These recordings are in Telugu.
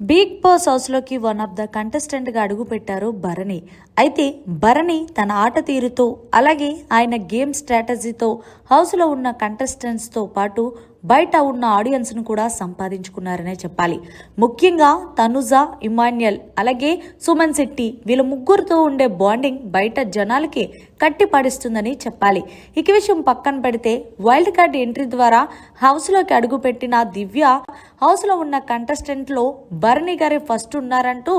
బిగ్ బాస్ హౌస్లోకి వన్ ఆఫ్ ద కంటెస్టెంట్గా అడుగుపెట్టారు భరణి. అయితే భరణి తన ఆట తీరుతో అలాగే ఆయన గేమ్ స్ట్రాటజీతో హౌస్లో ఉన్న కంటెస్టెంట్స్తో పాటు బయట ఉన్న ఆడియన్స్ను కూడా సంపాదించుకున్నారనే చెప్పాలి. ముఖ్యంగా తనుజ ఇమాన్యుయల్ అలాగే సుమన్ శెట్టి వీళ్ళ ముగ్గురితో ఉండే బాండింగ్ బయట జనాలకి కట్టిపడిస్తుందని చెప్పాలి. ఇక విషయం పక్కన పెడితే వైల్డ్ కార్డ్ ఎంట్రీ ద్వారా హౌస్లోకి అడుగుపెట్టిన దివ్య హౌస్లో ఉన్న కంటెస్టెంట్లో భరణి గారే ఫస్ట్ ఉన్నారంటూ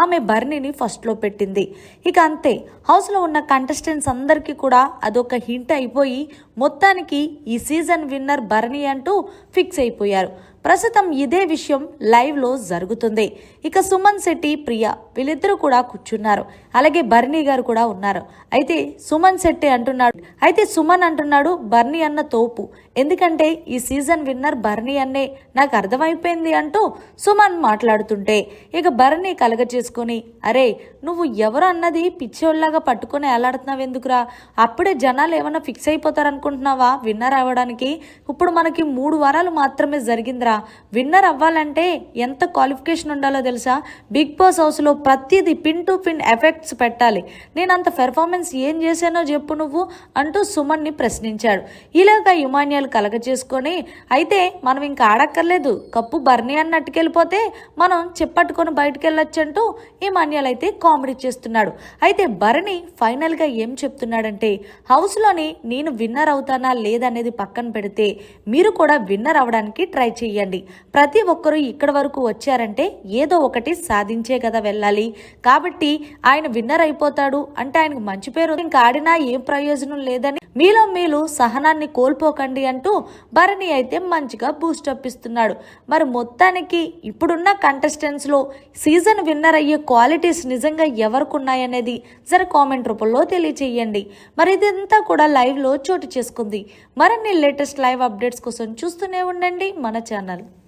ఆమె భరణిని ఫస్ట్లో పెట్టింది. ఇక అంతే హౌస్లో ఉన్న కంటెస్టెంట్స్ అందరికీ కూడా అదొక హింట్ అయిపోయి మొత్తానికి ఈ సీజన్ విన్నర్ భరణి అంటూ ఫిక్స్ అయిపోయారు. ప్రస్తుతం ఇదే విషయం లైవ్లో జరుగుతుంది. ఇక సుమన్ శెట్టి ప్రియ వీళ్ళిద్దరూ కూడా కూర్చున్నారు. అలాగే బర్నీ గారు కూడా ఉన్నారు. అయితే సుమన్ శెట్టి అంటున్నాడు అయితే సుమన్ అంటున్నాడు బర్నీ అన్న తోపు. ఎందుకంటే ఈ సీజన్ విన్నర్ బర్నీ అన్నే. నాకు అర్థమైపోయింది అంటూ సుమన్ మాట్లాడుతుంటే ఇక బర్నీ కలగ చేసుకొని అరే నువ్వు ఎవరు అన్నది పిచ్చోళ్ళలాగా పట్టుకొని ఎలాడుతున్నావు ఎందుకురా? అప్పుడే జనాలు ఏమైనా ఫిక్స్ అయిపోతారు అనుకుంటున్నావా విన్నర్ అవ్వడానికి? ఇప్పుడు మనకి మూడు వారాలు మాత్రమే జరిగిందిరా. విన్నర్ అవ్వాలంటే ఎంత క్వాలిఫికేషన్ ఉండాలో తెలుసా? బిగ్ బాస్ హౌస్లో ప్రతిదీ పిన్ టు పిన్ ఎఫెక్ట్స్ పెట్టాలి. నేను అంత పెర్ఫార్మెన్స్ ఏం చేశానో చెప్పు నువ్వు అంటూ సుమన్ని ప్రశ్నించాడు. ఇలాగ యుమాన్యాలు కలగ చేసుకొని అయితే మనం ఇంకా ఆడక్కర్లేదు. కప్పు బర్నీ అన్నట్టుకెళ్ళిపోతే మనం చెప్పట్టుకొని బయటకు వెళ్ళొచ్చంటూ ఇమాన్యాలు అయితే కామెడీ చేస్తున్నాడు. అయితే భరణి ఫైనల్గా ఏం చెప్తున్నాడంటే హౌస్లోని నేను విన్నర్ అవుతానా లేదనేది పక్కన పెడితే మీరు కూడా విన్నర్ అవడానికి ట్రై చేయాలి చేయండి. ప్రతి ఒక్కరూ ఇక్కడ వరకు వచ్చారంటే ఏదో ఒకటి సాధించే కదా వెళ్ళాలి. కాబట్టి ఆయన విన్నర్ అయిపోతాడు. అంటే ఆయనకు మంచి పేరు ఇంకా ఆడినా ఏం ప్రయోజనం లేదని మీలో మీలు సహనాన్ని కోల్పోకండి అంటూ భరణి అయితే మంచిగా బూస్టప్ ఇస్తున్నాడు. మరి మొత్తానికి ఇప్పుడున్న కంటెస్టెంట్స్లో సీజన్ విన్నర్ అయ్యే క్వాలిటీస్ నిజంగా ఎవరికి ఉన్నాయనేది జర కామెంట్ రూపంలో తెలియచేయండి. మరి ఇదంతా కూడా లైవ్లో చోటు చేసుకుంది. మరిన్ని లేటెస్ట్ లైవ్ అప్డేట్స్ కోసం చూస్తూనే ఉండండి మన ఛానల్